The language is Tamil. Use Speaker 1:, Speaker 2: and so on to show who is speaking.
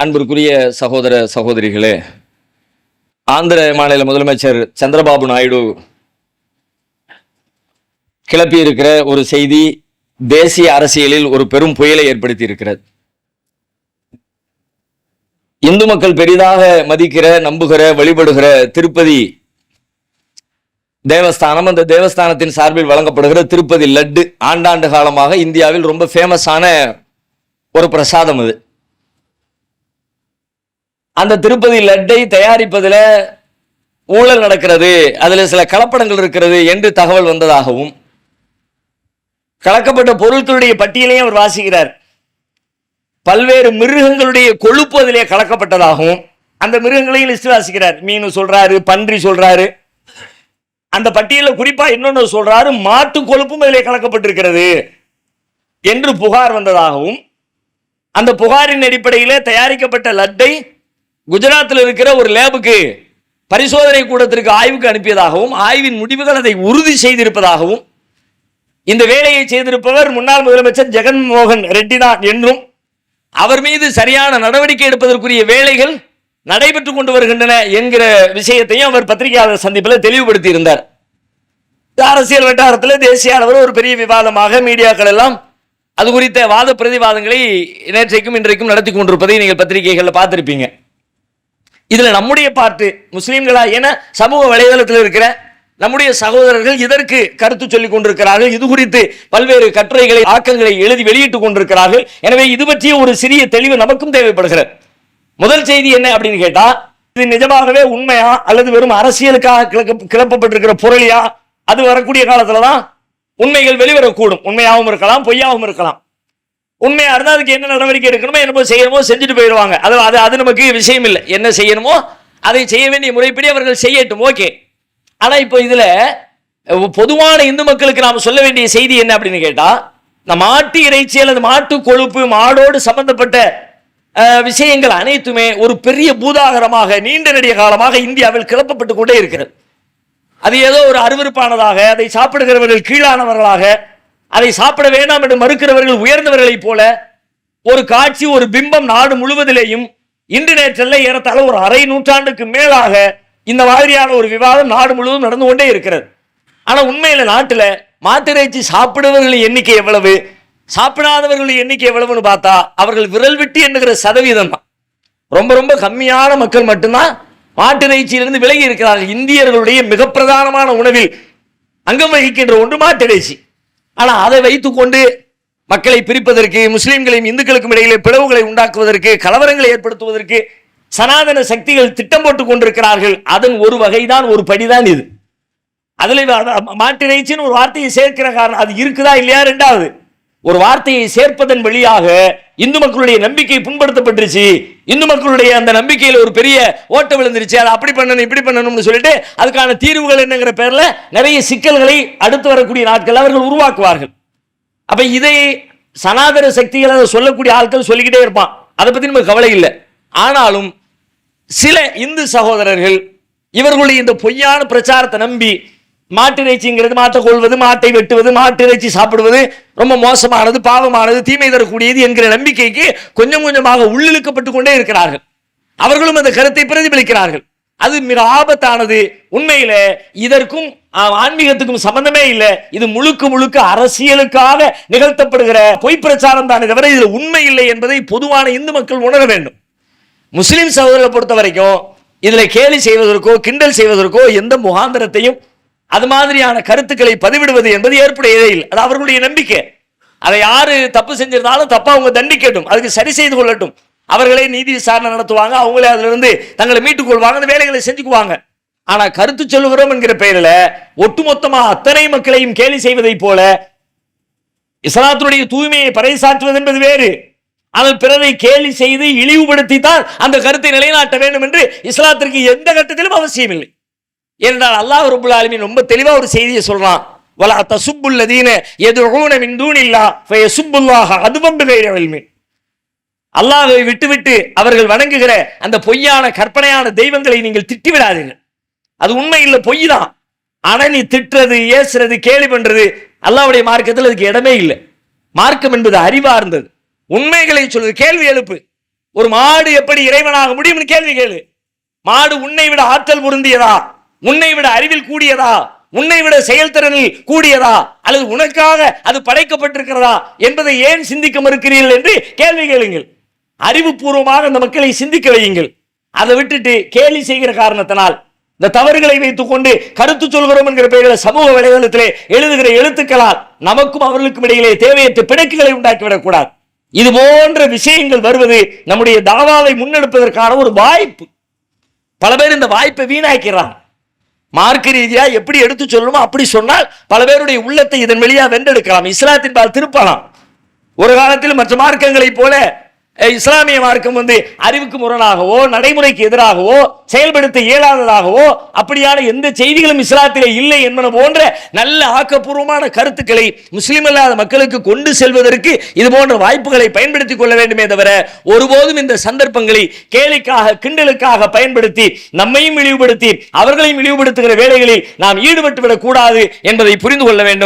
Speaker 1: அன்பிற்குரிய சகோதர சகோதரிகளே ஆந்திர மாநில முதலமைச்சர் சந்திரபாபு நாயுடு கிளப்பியிருக்கிற ஒரு செய்தி தேசிய அரசியலில் ஒரு பெரும் புயலை ஏற்படுத்தி இருக்கிறது இந்து மக்கள் பெரிதாக மதிக்கிற நம்புகிற வழிபடுகிற திருப்பதி தேவஸ்தானம் அந்த தேவஸ்தானத்தின் சார்பில் வழங்கப்படுகிற திருப்பதி லட்டு ஆண்டாண்டு காலமாக இந்தியாவில் ரொம்ப ஃபேமஸான ஒரு பிரசாதம் அது. அந்த திருப்பதி லட்டை தயாரிப்பதில் ஊழல் நடக்கிறது அதில் சில கலப்படங்கள் இருக்கிறது என்று தகவல் வந்ததாகவும் கலக்கப்பட்ட பொருட்களுடைய பட்டியலையும் அவர் வாசிக்கிறார். பல்வேறு மிருகங்களுடைய கொழுப்பு அதிலே கலக்கப்பட்டதாகவும் அந்த மிருகங்களையும் லிஸ்ட் வாசிக்கிறார். மீன் சொல்றாரு பன்றி சொல்றாரு. அந்த பட்டியலில் குறிப்பா இன்னொன்று சொல்றாரு மாட்டு கொழுப்பும் அதிலே கலக்கப்பட்டிருக்கிறது என்று புகார் வந்ததாகவும் அந்த புகாரின் அடிப்படையில் தயாரிக்கப்பட்ட லட்டை குஜராத்தில் இருக்கிற ஒரு லேபுக்கு பரிசோதனை கூடத்திற்கு ஆய்வுக்கு அனுப்பியதாகவும் ஆய்வின் முடிவுகள் அதை உறுதி செய்திருப்பதாகவும் இந்த வேலையை செய்திருப்பவர் முன்னாள் முதலமைச்சர் ஜெகன்மோகன் ரெட்டி தான் என்றும் அவர் மீது சரியான நடவடிக்கை எடுப்பதற்குரிய வேலைகள் நடைபெற்றுக் கொண்டு வருகின்றன என்கிற விஷயத்தையும் அவர் பத்திரிகையாளர் சந்திப்பில் தெளிவுபடுத்தி இருந்தார் அரசியல் வட்டாரத்தில் தேசிய அளவில் ஒரு பெரிய விவாதமாக மீடியாக்கள் எல்லாம் அது குறித்த வாத பிரதிவாதங்களை நேற்றைக்கும் இன்றைக்கும் நடத்தி கொண்டிருப்பதை நீங்கள் பத்திரிகைகளில் பார்த்திருப்பீங்க. இதில் நம்முடைய பாட்டு முஸ்லீம்களா? என சமூக வலைதளத்தில் இருக்கிற நம்முடைய சகோதரர்கள் இதற்கு கருத்து சொல்லிக் கொண்டிருக்கிறார்கள். இது குறித்து பல்வேறு கட்டுரைகளை ஆக்கங்களை எழுதி வெளியிட்டுக் கொண்டிருக்கிறார்கள். எனவே இது பற்றிய ஒரு சிறிய தெளிவு நமக்கும் தேவைப்படுகிறது. முதல் செய்தி என்ன அப்படின்னு கேட்டா இது நிஜமாகவே உண்மையா? அல்லது வெறும் அரசியலுக்காக கிளப்பப்பட்டிருக்கிற பொருளியா? அது வரக்கூடிய காலத்துல தான் உண்மைகள் வெளிவரக்கூடும். உண்மையாகவும் இருக்கலாம் பொய்யாகவும் இருக்கலாம். உண்மையாக இருந்தால் அதுக்கு என்ன நடவடிக்கை எடுக்கணுமோ என்னமோ செய்யணுமோ செஞ்சுட்டு போயிடுவாங்க அது அது அது நமக்கு விஷயம் இல்லை. என்ன செய்யணுமோ அதை செய்ய வேண்டிய முறைப்படி அவர்கள் செய்யட்டும். ஓகே. ஆனால் இப்போ இதில் பொதுவான இந்து மக்களுக்கு நாம் சொல்ல வேண்டிய செய்தி என்ன அப்படின்னு கேட்டால் இந்த மாட்டு இறைச்சி அல்லது மாட்டு கொழுப்பு மாடோடு சம்பந்தப்பட்ட விஷயங்கள் அனைத்துமே ஒரு பெரிய பூதாகரமாக நீண்ட நெடிய காலமாக இந்தியாவில் கிளப்பப்பட்டு கொண்டே இருக்கிறது. அது ஏதோ ஒரு அருவருப்பானதாக அதை சாப்பிடுகிறவர்கள் கீழானவர்களாக அதை சாப்பிட வேண்டாம் என்று மறுக்கிறவர்கள் உயர்ந்தவர்களைப் போல ஒரு காட்சி ஒரு பிம்பம் நாடு முழுவதிலேயும் இன்று நேற்றல்ல ஏறத்தாழ ஒரு அரை நூற்றாண்டுக்கு மேலாக இந்த மாதிரியான ஒரு விவாதம் நாடு முழுவதும் நடந்து கொண்டே இருக்கிறது. ஆனால் உண்மையில் நாட்டில் மாட்டிறைச்சி சாப்பிடுவர்களின் எண்ணிக்கை எவ்வளவு? சாப்பிடாதவர்களின் எண்ணிக்கை எவ்வளவுன்னு பார்த்தா அவர்கள் விரல் விட்டு எண்ணுகிற சதவீதம் தான். ரொம்ப ரொம்ப கம்மியான மக்கள் மட்டும்தான் மாட்டிறைச்சியிலிருந்து விலகி இருக்கிறார்கள். இந்தியர்களுடைய மிக பிரதானமான உணவில் அங்கம் வகிக்கின்ற ஒன்று மாட்டிறைச்சி. ஆனால் அதை வைத்துக்கொண்டு மக்களை பிரிப்பதற்கு முஸ்லீம்களையும் இந்துக்களுக்கும் இடையிலே பிளவுகளை உண்டாக்குவதற்கு கலவரங்களை ஏற்படுத்துவதற்கு சனாதன சக்திகள் திட்டம் போட்டுக் கொண்டிருக்கிறார்கள். அதன் ஒரு வகைதான் ஒரு படிதான் இது. அதில் அத- மாட்டிறைச்சின்னு ஒரு வார்த்தையை சேர்க்கிற காரணம் அது இருக்குதா இல்லையா ரெண்டாவது. ஒரு வார்த்தையை சேர்ப்பதன் வழியாக இந்து மக்களுடைய நம்பிக்கை புண்படுத்தப்பட்டுருச்சு. இந்து மக்களுடைய அந்த நம்பிக்கையில் ஒரு பெரிய ஓட்ட விழுந்துருச்சு. அதை அப்படி பண்ணணும் இப்படி பண்ணணும்னு சொல்லிட்டு அதுக்கான தீர்வுகள் என்னங்கிற பேரில் நிறைய சிக்கல்களை அடுத்து வரக்கூடிய நாட்கள் அவர்கள் உருவாக்குவார்கள். அப்போ இதை சனாதன சக்திகள் அதை சொல்லக்கூடிய ஆட்கள் சொல்லிக்கிட்டே இருப்பான். அதை பற்றி நமக்கு கவலை இல்லை. ஆனாலும் சில இந்து சகோதரர்கள் இவர்களுடைய இந்த பொய்யான பிரச்சாரத்தை நம்பி மாட்டிறைச்சிங்கிறது மாட்டை கொள்வது மாட்டை வெட்டுவது மாட்டிறைச்சி சாப்பிடுவது ரொம்ப மோசமானது பாவமானது தீமை தரக்கூடியது என்கிற நம்பிக்கைக்கு கொஞ்சம் கொஞ்சமாக உள்ளிழுக்கப்பட்டு கொண்டே இருக்கிறார்கள். அவர்களும் அந்த கருத்தை பிரதிபலிக்கிறார்கள். அது மிக ஆபத்தானது. உண்மையில இதற்கும் ஆன்மீகத்துக்கும் சம்பந்தமே இல்லை. இது முழுக்க முழுக்க அரசியலுக்காக நிகழ்த்தப்படுகிற பொய் பிரச்சாரம் தானே தவிர இதில் உண்மை இல்லை என்பதை பொதுவான இந்து மக்கள் உணர வேண்டும். முஸ்லிம் சகோதரர்களை பொறுத்த வரைக்கும் இதில் கேலி செய்வதற்கோ கிண்டல் செய்வதற்கோ எந்த முகாந்திரத்தையும் அது மாதிரியான கருத்துக்களை பதிவிடுவது என்பது ஏற்புடையதே இல்லை. அது அவர்களுடைய நம்பிக்கை. அதை யாரு தப்பு செஞ்சிருந்தாலும் தப்பா அவங்க தண்டிக்கட்டும். அதுக்கு சரி செய்து கொள்ளட்டும். அவர்களே நீதி விசாரணை நடத்துவாங்க. அவங்களே அதிலிருந்து தங்களை மீட்டுக் கொள்வாங்க அந்த வேலைகளை செஞ்சுக்குவாங்க. ஆனா கருத்து சொல்லுகிறோம் என்கிற பெயரில் ஒட்டுமொத்தமா அத்தனை மக்களையும் கேலி செய்வதைப் போல இஸ்லாத்தினுடைய தூய்மையை பறைசாற்றுவது என்பது வேறு. ஆனால் பிறரை கேலி செய்து இழிவுபடுத்தி தான் அந்த கருத்தை நிலைநாட்ட வேண்டும் என்று இஸ்லாத்திற்கு எந்த கட்டத்திலும் அவசியம் இல்லை ஏனென்றால் அல்லாஹ் ரபுல் ஆலமின் ரொம்ப தெளிவாக ஒரு செய்தியை சொல்றான். வலா தசுப்புல்லதீன எதுஊன மின் தூணில்லா ஃபயசுப்புல்லாஹ அதுவம் பிகைர இல்மின். அல்லாஹை விட்டுவிட்டு அவர்கள் வணங்குகிற அந்த பொய்யான கற்பனையான தெய்வங்களை நீங்கள் திட்டி விடாதீர்கள் அது உண்மை இல்லை பொய் தான். ஆனால் நீ திட்டுறது ஏசுறது கேலி பண்றது அல்லாவுடைய மார்க்கத்தில் அதுக்கு இடமே இல்லை. மார்க்கம் என்பது அறிவார்ந்தது உண்மைகளை சொல்வது கேள்வி எழுப்பு. ஒரு மாடு எப்படி இறைவனாக முடியும்னு கேள்வி கேளு. மாடு உன்னை விட ஆற்றல் பொருந்தியதா? உன்னை விட அறிவில் கூடியதா? உன்னை விட செயல்திறனில் கூடியதா? அல்லது உனக்காக அது படைக்கப்பட்டிருக்கிறதா? என்பதை ஏன் சிந்திக்க மறுக்கிறீர்கள் என்று கேள்வி கேளுங்கள். அறிவுபூர்வமாக அந்த மக்களை சிந்திக்க வையுங்கள். அதை விட்டுட்டு கேலி செய்கிற காரணத்தினால் இந்த தவறுகளை வைத்துக் கொண்டு கருத்து சொல்கிறோம் என்கிற பெயரில் சமூக வலைதளத்திலே எழுதுகிற எழுத்துக்களால் நமக்கும் அவர்களுக்கும் இடையிலே தேவையற்ற பிணக்குகளை உண்டாக்கிவிடக் கூடாது இது போன்ற விஷயங்கள் வருவது நம்முடைய தாவாவை முன்னெடுப்பதற்கான ஒரு வாய்ப்பு. பல பேர் இந்த வாய்ப்பை வீணாக்கிறான் மார்க்க ரீதியா எப்படி எடுத்து சொல்லணுமோ அப்படி சொன்னால் பல பேருடைய உள்ளத்தை இதன் வழியா வென்றெடுக்கலாம். இஸ்லாத்தின் பால் திருப்பலாம். ஒரு காலத்தில் மற்ற மார்க்கங்களைப் போல இஸ்லாமிய மார்க்கம் வந்து அறிவுக்கு முரணாகவோ நடைமுறைக்கு எதிராகவோ செயல்படுத்த இயலாததாகவோ அப்படியான எந்த செய்திகளும் இஸ்லாத்திலே இல்லை என்பன போன்ற நல்ல ஆக்கப்பூர்வமான கருத்துக்களை முஸ்லிம் அல்லாத மக்களுக்கு கொண்டு செல்வதற்கு இது போன்ற வாய்ப்புகளை பயன்படுத்திக் கொள்ள வேண்டுமே தவிர ஒருபோதும் இந்த சந்தர்ப்பங்களை கேலிக்காக கிண்டலுக்காக பயன்படுத்தி நம்மையும் இழிவுபடுத்தி அவர்களையும் இழிவுபடுத்துகிற வேலைகளில் நாம் ஈடுபட்டு விடக்கூடாது என்பதை புரிந்து கொள்ள வேண்டும்.